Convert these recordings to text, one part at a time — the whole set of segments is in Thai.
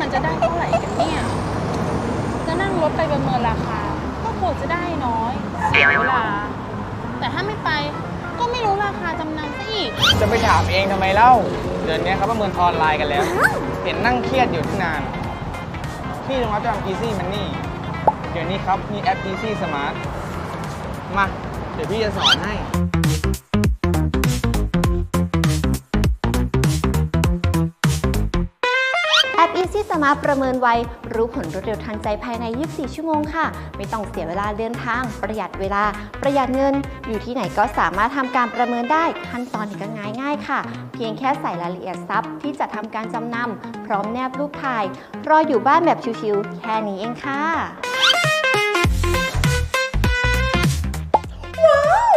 มันจะได้เท่าไหร่กันเนี่ย จะนั่งรถไปประเมินราคา ก็ควรจะได้น้อยเสียเวลา แต่ถ้าไม่ไปก็ไม่รู้ราคาจำนำซะอีก จะไปถามเองทำไมเล่า เดือนนี้เขาประเมินออนไลน์กันแล้ว เห็นนั่งเครียดอยู่ที่นาน พี่ลงรับจำกีซี่มันนี่ เดี๋ยวนี้ครับมีแอปกีซี่สมาร์ท มา เดี๋ยวพี่จะสอนให้ Easy Smart ประเมินไว รู้ผลรวดเร็วทันใจภายใน 24 ชั่วโมงค่ะ ไม่ต้องเสียเวลาเดินทาง ประหยัดเวลา ประหยัดเงิน อยู่ที่ไหนก็สามารถทำการประเมินได้ ขั้นตอนก็ง่ายง่ายค่ะ เพียงแค่ใส่รายละเอียดทรัพย์ที่จะทำการจำนำพร้อมแนบรูปถ่าย รออยู่บ้านแบบชิวๆแค่นี้เองค่ะว้าว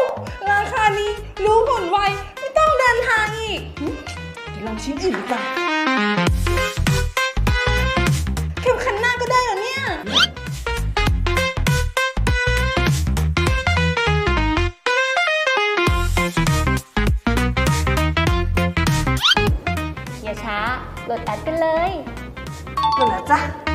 ราคานี้รู้ผลไว ไม่ต้องเดินทางอีกเดี๋ยวลองชิ้นอื่นดีกว่า โหลดแอปกันเลย หมดแล้วจ้ะ